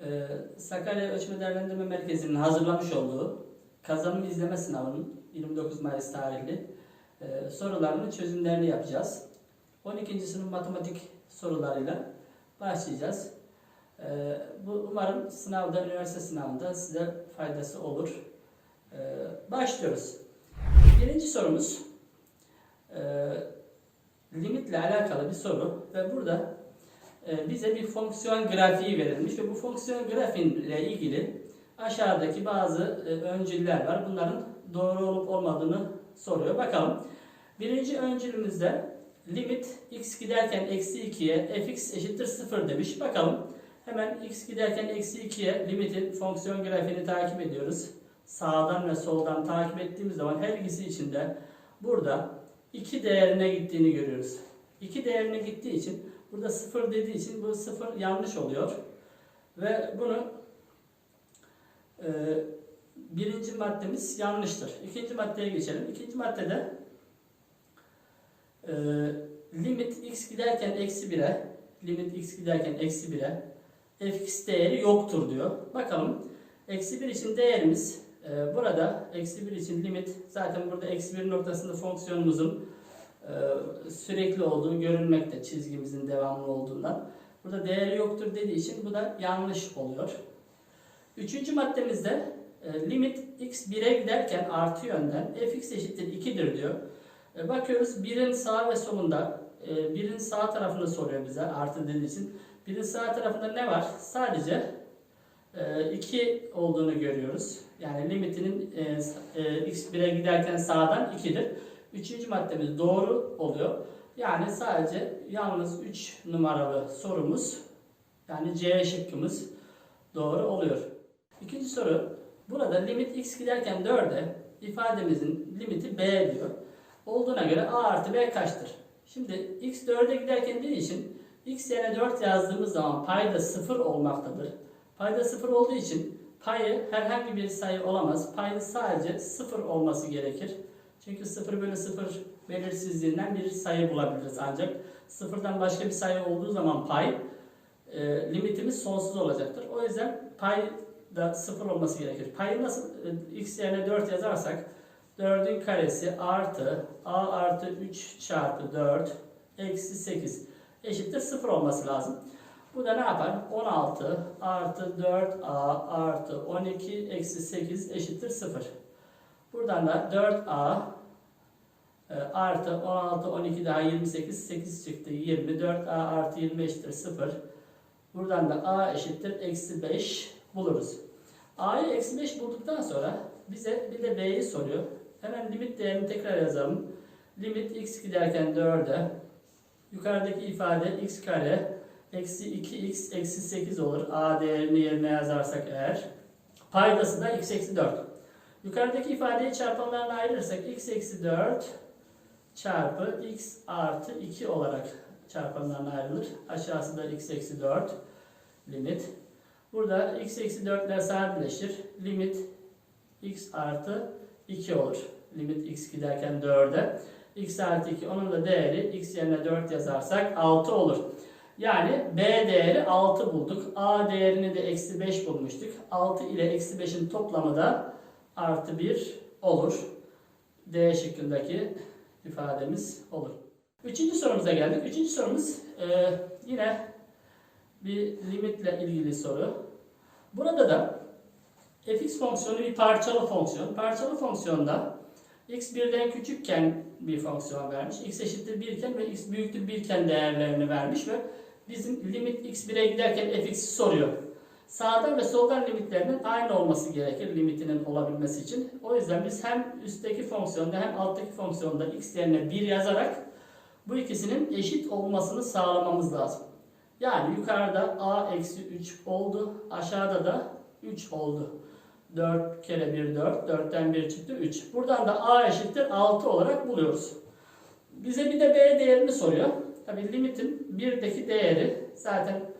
Ee, Sakarya Ölçme Değerlendirme Merkezi'nin hazırlamış olduğu kazanım izleme sınavının 29 Mayıs tarihli e, sorularının çözümlerini yapacağız. 12. sınıf matematik sorularıyla başlayacağız. Ee, bu umarım sınavda, üniversite sınavında size faydası olur. Ee, başlıyoruz. Birinci sorumuz e, limitle alakalı bir soru ve burada bize bir fonksiyon grafiği verilmiş ve bu fonksiyon grafiğiyle ilgili aşağıdaki bazı e, öncüller var. Bunların doğru olup olmadığını soruyor. Bakalım. Birinci öncülümüzde limit x giderken eksi 2'ye fx eşittir 0 demiş. Bakalım. Hemen x giderken eksi 2'ye limitin fonksiyon grafiğini takip ediyoruz. Sağdan ve soldan takip ettiğimiz zaman her ikisi için de burada 2 değerine gittiğini görüyoruz. 2 değerine gittiği için burada 0 dediği için bu 0 yanlış oluyor. Ve bunu e, birinci maddemiz yanlıştır. İkinci maddeye geçelim. İkinci maddede e, limit x giderken eksi 1'e limit x giderken eksi 1'e fx değeri yoktur diyor. Bakalım. Eksi 1 için değerimiz e, burada eksi 1 için limit zaten burada eksi 1 noktasında fonksiyonumuzun sürekli olduğu görünmekte çizgimizin devamlı olduğundan. Burada değeri yoktur dediği için bu da yanlış oluyor. Üçüncü maddemizde e, limit x 1'e giderken artı yönden fx eşittir 2'dir diyor. E, bakıyoruz 1'in sağ ve solunda e, 1'in sağ tarafını soruyor bize artı dediği için. 1'in sağ tarafında ne var? Sadece 2 olduğunu görüyoruz. Yani limitinin e, e, x 1'e giderken sağdan 2'dir. Üçüncü maddemiz doğru oluyor. Yani sadece yalnız 3 numaralı sorumuz yani C şıkkımız doğru oluyor. İkinci soru. Burada limit x giderken 4'e ifademizin limiti b diyor. Olduğuna göre a artı b kaçtır? Şimdi x 4'e giderken dediği için x yerine 4 yazdığımız zaman payda 0 olmaktadır. Payda 0 olduğu için payı herhangi bir sayı olamaz. Payı sadece 0 olması gerekir. Çünkü 0 bölü 0 belirsizliğinden bir sayı bulabiliriz ancak sıfırdan başka bir sayı olduğu zaman pay e, limitimiz sonsuz olacaktır. O yüzden pay da 0 olması gerekir. Payı nasıl e, x yerine 4 yazarsak 4'ün karesi artı a artı 3 çarpı 4 eksi 8 eşittir 0 olması lazım. Bu da ne yapar? 16 artı 4a artı 12 eksi 8 eşittir 0. Buradan da 4a e, artı 16, 12 daha 28, 8 çıktı 20. 4a artı 20 eşittir 0. Buradan da a eşittir eksi 5 buluruz. a'yı eksi 5 bulduktan sonra bize bir de b'yi soruyor. Hemen limit değerini tekrar yazalım. Limit x giderken 4'e yukarıdaki ifade x kare eksi 2x eksi 8 olur. A değerini yerine yazarsak eğer. Paydası da x eksi 4. Yukarıdaki ifadeyi çarpanlarına ayırırsak x eksi 4 çarpı x artı 2 olarak çarpanlarına ayrılır. Aşağısı da x eksi 4 limit. Burada x eksi 4 ile sadeleşir. Limit x artı 2 olur. Limit x giderken 4'e. x artı 2 onun da değeri x yerine 4 yazarsak 6 olur. Yani B değeri 6 bulduk. A değerini de eksi 5 bulmuştuk. 6 ile eksi 5'in toplamı da artı 1 olur. D şıkkındaki ifademiz olur. Üçüncü sorumuza geldik. Üçüncü sorumuz e, yine bir limitle ilgili soru. Burada da fx fonksiyonu bir parçalı fonksiyon. Parçalı fonksiyonda x birden küçükken bir fonksiyon vermiş. x eşittir 1 iken ve x büyüktür 1 iken değerlerini vermiş ve bizim limit x 1'e giderken fx'i soruyor. Sağdan ve soldan limitlerinin aynı olması gerekir limitinin olabilmesi için. O yüzden biz hem üstteki fonksiyonda hem alttaki fonksiyonda x yerine 1 yazarak bu ikisinin eşit olmasını sağlamamız lazım. Yani yukarıda a eksi 3 oldu. Aşağıda da 3 oldu. 4 kere 1 4. 4'ten 1 çıktı 3. Buradan da a eşittir 6 olarak buluyoruz. Bize bir de b değerini soruyor. Tabi limitin 1'deki değeri zaten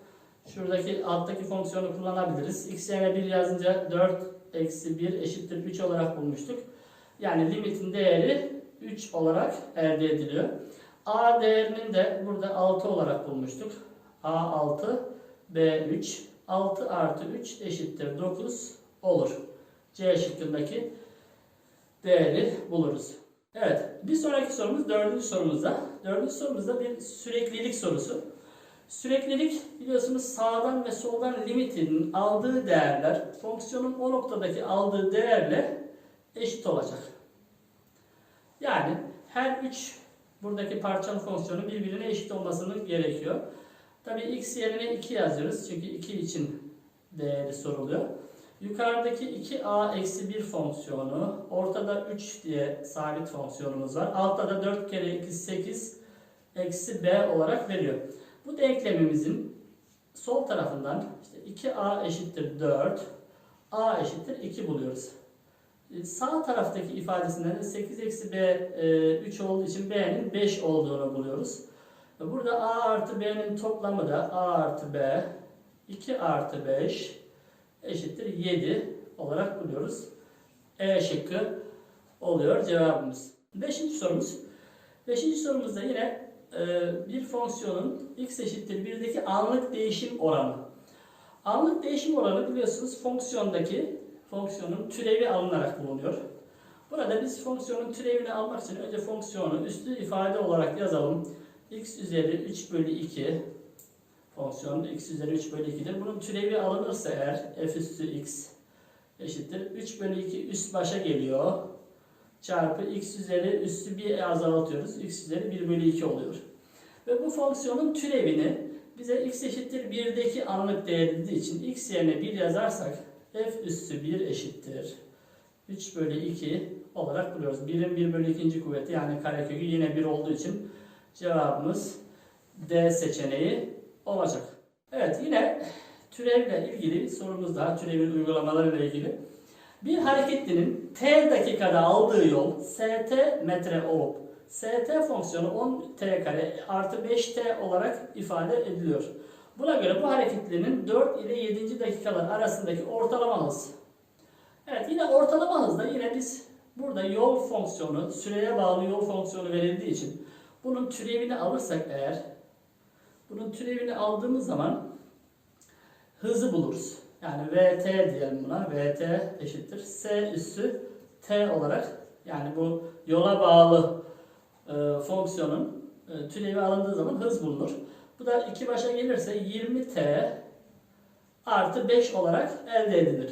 şuradaki alttaki fonksiyonu kullanabiliriz. x yerine 1 yazınca 4 eksi 1 eşittir 3 olarak bulmuştuk. Yani limitin değeri 3 olarak elde ediliyor. a değerinin de burada 6 olarak bulmuştuk. A6 B3 6 artı 3 eşittir 9 olur. C şıkkındaki değeri buluruz. Evet, bir sonraki sorumuz dördüncü sorumuzda. Dördüncü sorumuzda bir süreklilik sorusu. Süreklilik biliyorsunuz sağdan ve soldan limitinin aldığı değerler fonksiyonun o noktadaki aldığı değerle eşit olacak. Yani her üç buradaki parçalı fonksiyonu birbirine eşit olmasının gerekiyor. Tabii x yerine 2 yazıyoruz çünkü 2 için değeri soruluyor. Yukarıdaki 2a eksi 1 fonksiyonu, ortada 3 diye sabit fonksiyonumuz var. Altta da 4 kere 2 8 eksi b olarak veriyor. Bu denklemimizin sol tarafından işte 2a eşittir 4, a eşittir 2 buluyoruz. E, Sağ taraftaki ifadesinden de 8 eksi b e, 3 olduğu için b'nin 5 olduğunu buluyoruz. E, Burada a artı b'nin toplamı da a artı b 2 artı 5 eşittir 7 olarak buluyoruz. E şıkkı oluyor cevabımız. Beşinci sorumuz. Beşinci sorumuzda yine e, bir fonksiyonun x eşittir 1'deki anlık değişim oranı. Anlık değişim oranı biliyorsunuz fonksiyondaki fonksiyonun türevi alınarak bulunuyor. Burada biz fonksiyonun türevini almak için önce fonksiyonu üslü ifade olarak yazalım. x üzeri 3 bölü 2 fonksiyonu x üzeri 3 bölü 2'dir. Bunun türevi alınırsa eğer f üstü x eşittir. 3 bölü 2 üst başa geliyor. Çarpı x üzeri üstü bir azaltıyoruz. x üzeri 1 bölü 2 oluyor. Ve bu fonksiyonun türevini bize x eşittir 1'deki anlık değer dediği için x yerine 1 yazarsak f üstü 1 eşittir. 3 bölü 2 olarak buluyoruz. 1'in 1 bölü 2. kuvveti yani karekökü yine 1 olduğu için cevabımız D seçeneği olacak. Evet yine türevle ilgili sorumuz daha türevin uygulamalarıyla ilgili. Bir hareketlinin t dakikada aldığı yol st metre olup st fonksiyonu 10t kare artı 5t olarak ifade ediliyor. Buna göre bu hareketlinin 4 ile 7. dakikalar arasındaki ortalama hız. Evet yine ortalama hızda yine biz burada yol fonksiyonu, süreye bağlı yol fonksiyonu verildiği için bunun türevini alırsak eğer bunun türevini aldığımız zaman hızı buluruz. Yani VT diyelim buna. VT eşittir. S üssü T olarak yani bu yola bağlı e, fonksiyonun e, türevi alındığı zaman hız bulunur. Bu da iki başa gelirse 20T artı 5 olarak elde edilir.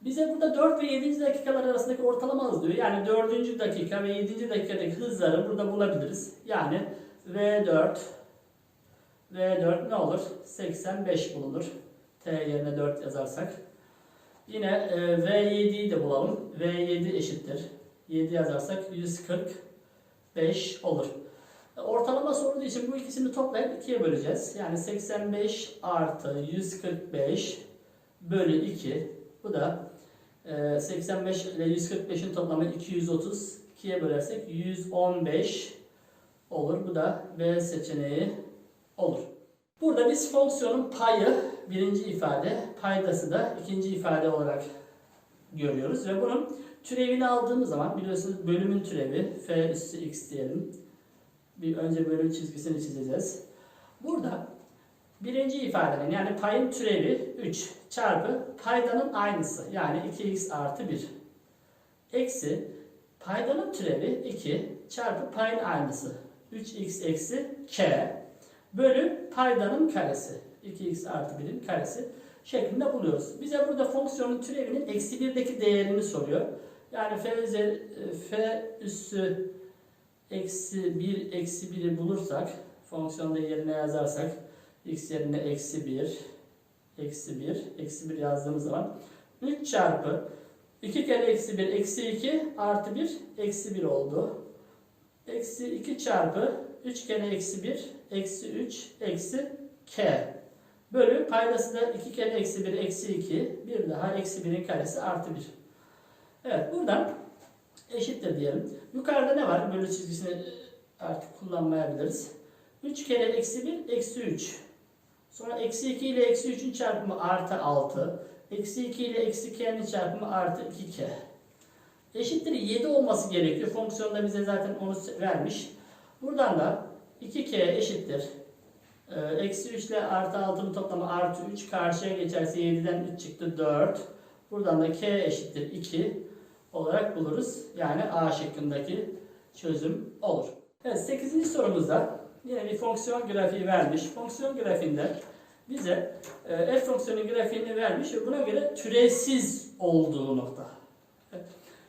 Bize burada 4 ve 7. dakikalar arasındaki ortalama hız diyor. Yani 4. dakika ve 7. dakikadaki hızları burada bulabiliriz. Yani V4 V4 ne olur? 85 bulunur. T yerine 4 yazarsak. Yine e, V7'yi de bulalım. V7 eşittir. 7 yazarsak 145 olur. E, Ortalama sorduğu için bu ikisini toplayıp 2'ye böleceğiz. Yani 85 artı 145 bölü 2. Bu da e, 85 ile 145'in toplamı 230. 2'ye bölersek 115 olur. Bu da B seçeneği olur. Burada biz fonksiyonun payı birinci ifade, paydası da ikinci ifade olarak görüyoruz ve bunun türevini aldığımız zaman biliyorsunuz bölümün türevi f üssü x diyelim. Bir önce bölüm çizgisini çizeceğiz. Burada birinci ifadenin yani payın türevi 3 çarpı paydanın aynısı yani 2x artı 1 eksi paydanın türevi 2 çarpı payın aynısı 3x eksi k bölü paydanın karesi. 2x artı 1'in karesi şeklinde buluyoruz. Bize burada fonksiyonun türevinin eksi 1'deki değerini soruyor. Yani f, üzeri, f üssü eksi 1 eksi 1'i bulursak fonksiyonda yerine yazarsak x yerine eksi 1 eksi 1 eksi 1 yazdığımız zaman 3 çarpı 2 kere eksi 1 eksi 2 artı 1 eksi 1 oldu. Eksi 2 çarpı 3 kere eksi 1 eksi 3 eksi k bölü paydası da 2 kere eksi 1 eksi 2 bir daha eksi 1'in karesi artı 1. Evet buradan eşittir diyelim. Yukarıda ne var? Bölü çizgisini artık kullanmayabiliriz. 3 kere eksi 1 eksi 3. Sonra eksi 2 ile eksi 3'ün çarpımı artı 6. Eksi 2 ile eksi k'nin çarpımı artı 2k. Eşittir 7 olması gerekiyor. Fonksiyonda bize zaten onu vermiş. Buradan da 2k eşittir Eksi 3 ile artı 6'nın toplamı artı 3. Karşıya geçerse 7'den 3 çıktı 4. Buradan da k eşittir 2 olarak buluruz. Yani A şıkkındaki çözüm olur. Evet 8. sorumuzda yine bir fonksiyon grafiği vermiş. Fonksiyon grafiğinde bize e, f fonksiyonun grafiğini vermiş ve buna göre türevsiz olduğu nokta. Evet.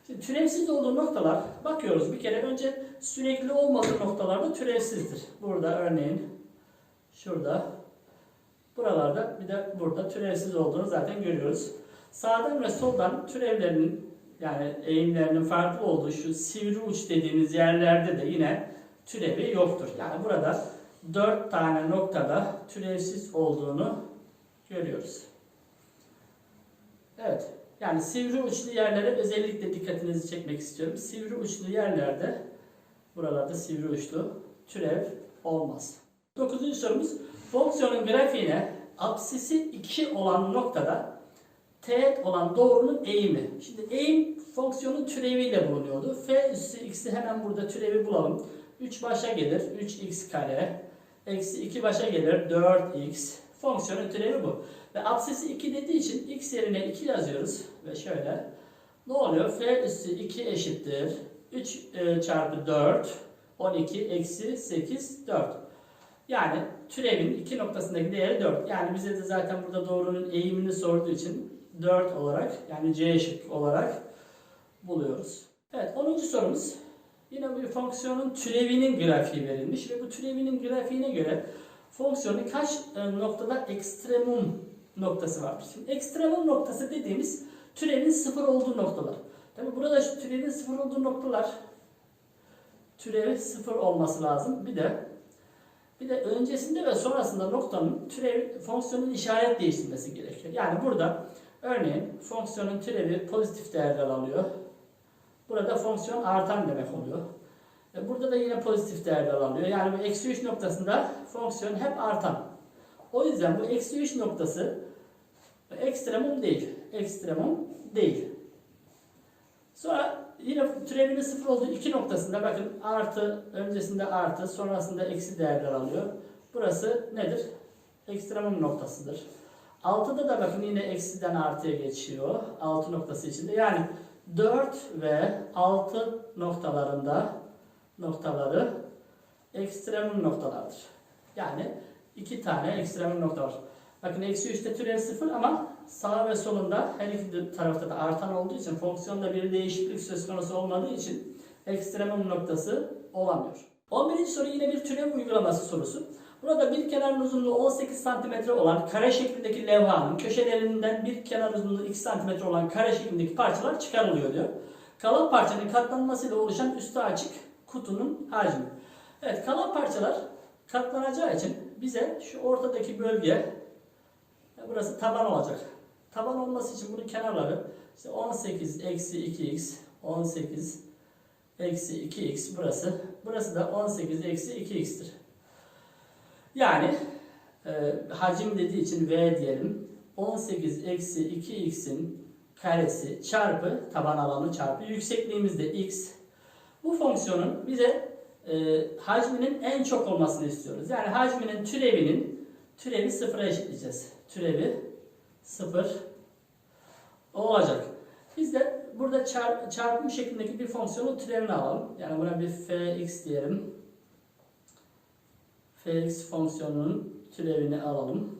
Şimdi türevsiz olduğu noktalar bakıyoruz bir kere önce sürekli olmadığı noktalarda türevsizdir. Burada örneğin şurada buralarda bir de burada türevsiz olduğunu zaten görüyoruz. Sağdan ve soldan türevlerinin yani eğimlerinin farklı olduğu şu sivri uç dediğimiz yerlerde de yine türevi yoktur. Yani burada 4 tane noktada türevsiz olduğunu görüyoruz. Evet. Yani sivri uçlu yerlere özellikle dikkatinizi çekmek istiyorum. Sivri uçlu yerlerde buralarda sivri uçlu türev olmaz. Dokuzuncu sorumuz fonksiyonun grafiğine apsisi 2 olan noktada teğet olan doğrunun eğimi. Şimdi eğim fonksiyonun türeviyle bulunuyordu. F üssü x'i hemen burada türevi bulalım. 3 başa gelir 3x kare. Eksi 2 başa gelir 4x. Fonksiyonun türevi bu. Ve apsisi 2 dediği için x yerine 2 yazıyoruz. Ve şöyle. Ne oluyor? F üssü 2 eşittir. 3 e, çarpı 4. 12 eksi 8 4. Yani türevin 2 noktasındaki değeri 4. Yani bize de zaten burada doğrunun eğimini sorduğu için 4 olarak yani C şık olarak buluyoruz. Evet 10. sorumuz. Yine bir fonksiyonun türevinin grafiği verilmiş ve bu türevinin grafiğine göre fonksiyonun kaç e, noktada ekstremum noktası vardır. Şimdi ekstremum noktası dediğimiz türevin sıfır olduğu noktalar. Tabi burada türevin sıfır olduğu noktalar türevi sıfır olması lazım. Bir de bir de öncesinde ve sonrasında noktanın türev fonksiyonun işaret değiştirmesi gerekiyor. Yani burada örneğin fonksiyonun türevi pozitif değerler alıyor. Burada fonksiyon artan demek oluyor. E burada da yine pozitif değerler alıyor. Yani bu eksi 3 noktasında fonksiyon hep artan. O yüzden bu eksi 3 noktası ekstremum değil. Ekstremum değil. Sonra yine türevinin sıfır olduğu iki noktasında bakın artı öncesinde artı sonrasında eksi değerler alıyor. Burası nedir? Ekstremum noktasıdır. Altıda da bakın yine eksiden artıya geçiyor. Altı noktası içinde. Yani 4 ve 6 noktalarında noktaları ekstremum noktalardır. Yani iki tane ekstremum nokta var. Bakın eksi 3'te türev 0 ama sağ ve solunda her iki tarafta da artan olduğu için fonksiyonda bir değişiklik söz konusu olmadığı için ekstremum noktası olamıyor. 11. soru yine bir türev uygulaması sorusu. Burada bir kenarın uzunluğu 18 cm olan kare şeklindeki levhanın köşelerinden bir kenar uzunluğu 2 cm olan kare şeklindeki parçalar çıkarılıyor diyor. Kalan parçanın katlanmasıyla oluşan üstü açık kutunun hacmi. Evet kalan parçalar katlanacağı için bize şu ortadaki bölge burası taban olacak. Taban olması için bunun kenarları işte 18 eksi 2x 18 eksi 2x burası. Burası da 18 eksi 2x'tir. Yani e, hacim dediği için V diyelim. 18 eksi 2x'in karesi çarpı taban alanı çarpı yüksekliğimiz de x. Bu fonksiyonun bize e, hacminin en çok olmasını istiyoruz. Yani hacminin türevinin türevi sıfıra eşitleyeceğiz. Türevi sıfır olacak. Biz de burada çarp, çarpım şeklindeki bir fonksiyonun türevini alalım. Yani buna bir fx diyelim fx fonksiyonunun türevini alalım.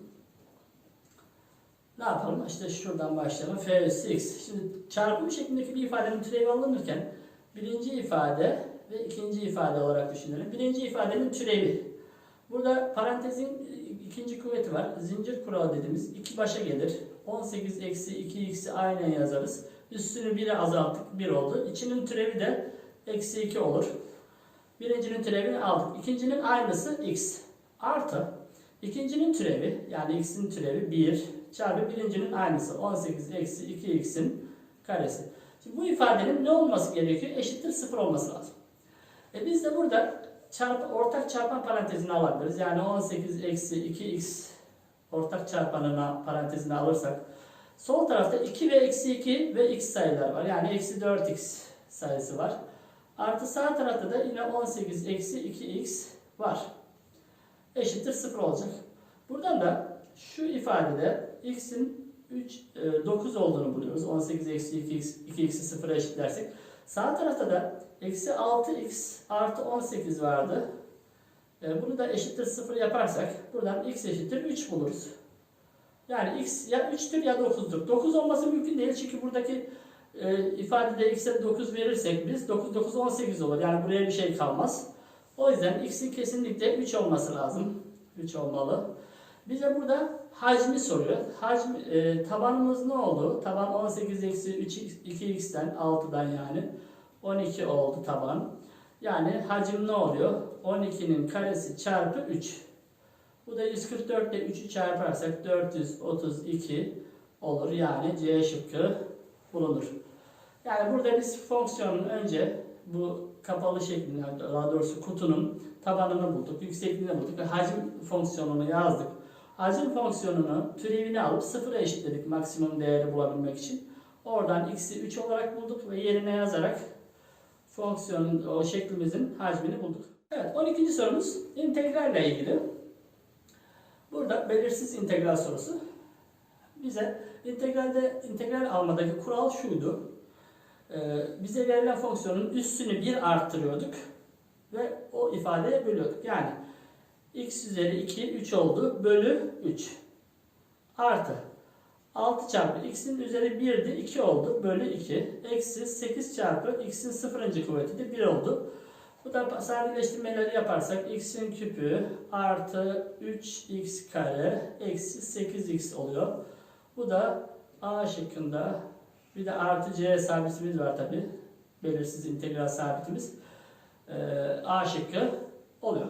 Ne yapalım? İşte şuradan başlayalım. f x. Şimdi çarpım şeklindeki bir ifadenin türevi alınırken birinci ifade ve ikinci ifade olarak düşünelim. Birinci ifadenin türevi. Burada parantezin ikinci kuvveti var. Zincir kuralı dediğimiz iki başa gelir. 18 eksi 2x'i aynen yazarız. Üstünü 1'e azalttık 1 oldu. İçinin türevi de eksi 2 olur. Birincinin türevini aldık. İkincinin aynısı x. Artı ikincinin türevi yani x'in türevi 1 çarpı birincinin aynısı 18 eksi 2x'in karesi. Şimdi bu ifadenin ne olması gerekiyor? Eşittir 0 olması lazım. E biz de burada çarp, ortak çarpan parantezini alabiliriz. Yani 18 eksi 2x ortak çarpanına parantezini alırsak sol tarafta 2 ve eksi 2 ve x sayılar var. Yani eksi 4x sayısı var. Artı sağ tarafta da yine 18 eksi 2x var. eşittir 0 olacak. Buradan da şu ifadede x'in 3, 9 olduğunu buluyoruz. 18 eksi 2x, 2x'i 0'a eşitlersek. Sağ tarafta da eksi 6x artı 18 vardı. E, bunu da eşittir 0 yaparsak buradan x eşittir 3 buluruz. Yani x ya 3'tür ya 9'dur. 9 olması mümkün değil çünkü buradaki e, ifadede x'e 9 verirsek biz 9 9 18 olur. Yani buraya bir şey kalmaz. O yüzden x'in kesinlikle 3 olması lazım. 3 olmalı. Bize burada hacmi soruyor. Hacmi, e, tabanımız ne oldu? Taban 18 eksi 3 2x'ten 6'dan yani 12 oldu taban. Yani hacim ne oluyor? 12'nin karesi çarpı 3. Bu da 144 ile 3'ü çarparsak 432 olur. Yani C şıkkı bulunur. Yani burada biz fonksiyonun önce bu kapalı şeklinde daha doğrusu kutunun tabanını bulduk, yüksekliğini bulduk ve hacim fonksiyonunu yazdık. Hacim fonksiyonunu türevini alıp sıfıra eşitledik maksimum değeri bulabilmek için. Oradan x'i 3 olarak bulduk ve yerine yazarak fonksiyonun o şeklimizin hacmini bulduk. Evet 12. sorumuz integralle ilgili. Burada belirsiz integral sorusu. Bize integralde integral almadaki kural şuydu. Ee, bize verilen fonksiyonun üstünü 1 arttırıyorduk ve o ifadeye bölüyorduk. Yani x üzeri 2 3 oldu bölü 3 artı 6 çarpı x'in üzeri 1'di 2 oldu bölü 2 eksi 8 çarpı x'in sıfırıncı kuvveti de 1 oldu. Bu da sadeleştirmeleri yaparsak x'in küpü artı 3x kare eksi 8x oluyor. Bu da a şıkkında bir de artı c sabitimiz var tabi. Belirsiz integral sabitimiz. Ee, a şıkkı oluyor.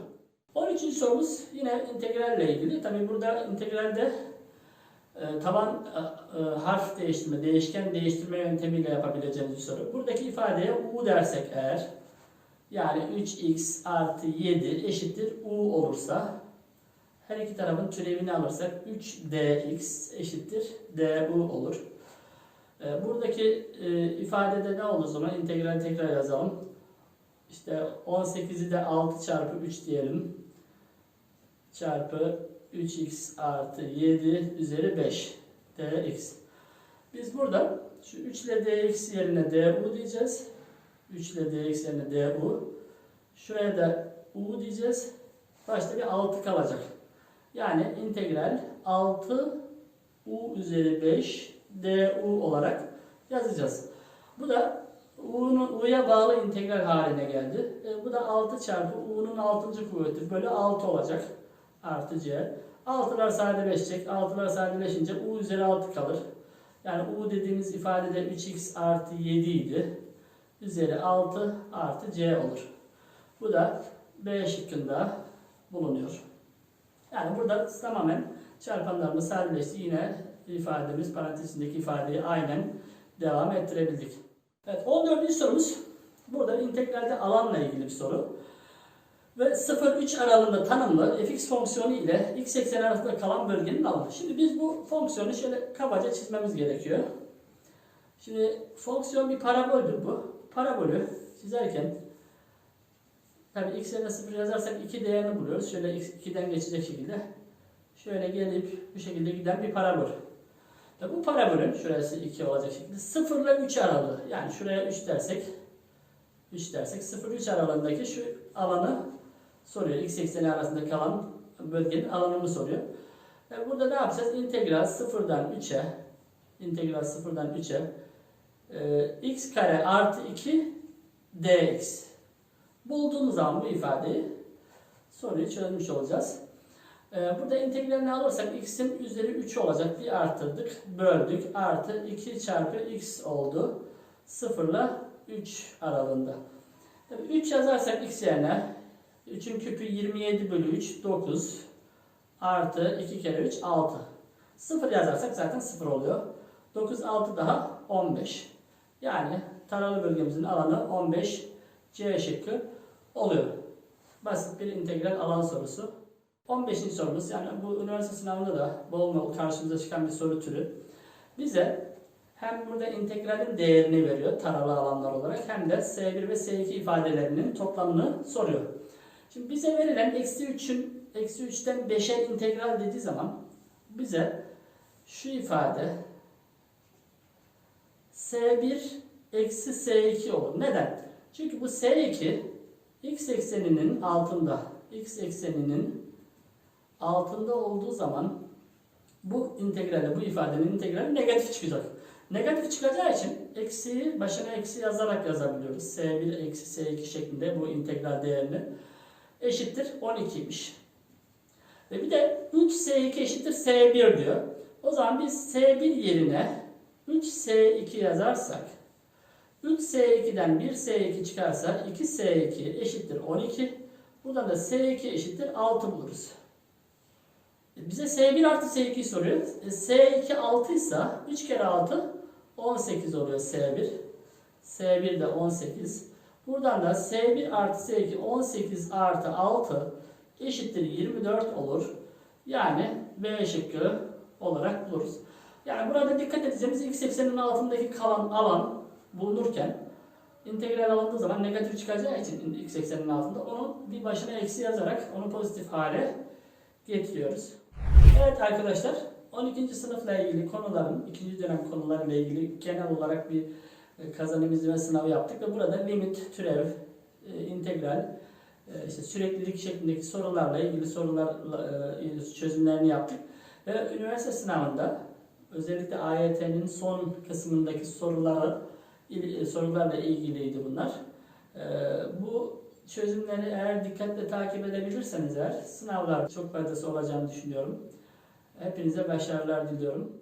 13. sorumuz yine integralle ilgili. Tabi burada integralde e, taban e, e, harf değiştirme, değişken değiştirme yöntemiyle yapabileceğimiz bir soru. Buradaki ifadeye u dersek eğer yani 3x artı 7 eşittir u olursa her iki tarafın türevini alırsak 3dx eşittir du olur. Buradaki ifadede ne olur zaman? İntegral tekrar yazalım. İşte 18'i de 6 çarpı 3 diyelim. Çarpı 3x artı 7 üzeri 5 dx. Biz burada şu 3 ile dx yerine du diyeceğiz. 3 ile dx yerine du. Şuraya da u diyeceğiz. Başta bir 6 kalacak. Yani integral 6 u üzeri 5 du olarak yazacağız. Bu da u'ya bağlı integral haline geldi. E, bu da 6 çarpı u'nun 6. kuvveti bölü 6 olacak. Artı c. 6'lar sadeleşecek. 6'lar sadeleşince u üzeri 6 kalır. Yani u dediğimiz ifadede 3x artı 7 idi. Üzeri 6 artı c olur. Bu da B şıkkında bulunuyor. Yani burada tamamen çarpanlarımız sadeleşti. Yine ifademiz parantezindeki ifadeyi aynen devam ettirebildik. Evet 14. sorumuz burada integralde alanla ilgili bir soru. Ve 0-3 aralığında tanımlı fx fonksiyonu ile x ekseni arasında kalan bölgenin alanı. Şimdi biz bu fonksiyonu şöyle kabaca çizmemiz gerekiyor. Şimdi fonksiyon bir paraboldür bu. Parabolü çizerken tabi x yerine 0 yazarsak 2 değerini buluyoruz. Şöyle x 2'den geçecek şekilde. Şöyle gelip bu şekilde giden bir parabol. Ve bu parabolün şurası 2 olacak şekilde 0 ile 3 aralığı yani şuraya 3 dersek 3 dersek 0-3 aralığındaki şu alanı soruyor. X ekseni arasında kalan bölgenin alanını soruyor. E burada ne yapacağız? İntegral 0'dan 3'e integral 0'dan 3'e e, x kare artı 2 dx bulduğumuz zaman bu ifadeyi soruyu çözmüş olacağız. E, burada integralini alırsak x'in üzeri 3 olacak. Bir arttırdık, böldük. Artı 2 çarpı x oldu. 0 ile 3 aralığında. Tabii 3 yazarsak x yerine 3'ün küpü 27 bölü 3 9 artı 2 kere 3 6. 0 yazarsak zaten 0 oluyor. 9 6 daha 15. Yani taralı bölgemizin alanı 15 C şıkkı oluyor. Basit bir integral alan sorusu. 15. sorumuz yani bu üniversite sınavında da bol bol karşımıza çıkan bir soru türü. Bize hem burada integralin değerini veriyor taralı alanlar olarak hem de S1 ve S2 ifadelerinin toplamını soruyor. Şimdi bize verilen eksi 3'ün eksi 3'ten 5'e integral dediği zaman bize şu ifade S1 eksi S2 olur. Neden? Çünkü bu S2 x ekseninin altında x ekseninin altında olduğu zaman bu integrale, bu ifadenin integrali negatif çıkacak. Negatif çıkacağı için eksiyi başına eksi yazarak yazabiliyoruz. S1 eksi S2 şeklinde bu integral değerini eşittir 12'ymiş. Ve bir de 3S2 eşittir S1 diyor. O zaman biz S1 yerine 3S2 yazarsak 3S2'den 1S2 çıkarsa 2S2 eşittir 12. Buradan da S2 eşittir 6 buluruz. E, Bize S1 artı S2'yi soruyor. E, S2 6 ise 3 kere 6 18 oluyor S1. S1 de 18. Buradan da S1 artı S2 18 artı 6 eşittir 24 olur. Yani B şıkkı olarak buluruz. Yani burada dikkat edeceğimiz x ekseninin altındaki kalan alan bulunurken integral alındığı zaman negatif çıkacağı için x ekseninin altında onu bir başına eksi yazarak onu pozitif hale getiriyoruz. Evet arkadaşlar 12. sınıfla ilgili konuların, ikinci dönem konularıyla ilgili genel olarak bir kazanım izleme sınavı yaptık ve burada limit, türev, e, integral, e, işte süreklilik şeklindeki sorularla ilgili sorularla e, çözümlerini yaptık. Ve üniversite sınavında özellikle AYT'nin son kısmındaki soruları sorularla ilgiliydi bunlar. E, Bu çözümleri eğer dikkatle takip edebilirseniz eğer sınavlar çok faydası olacağını düşünüyorum. Hepinize başarılar diliyorum.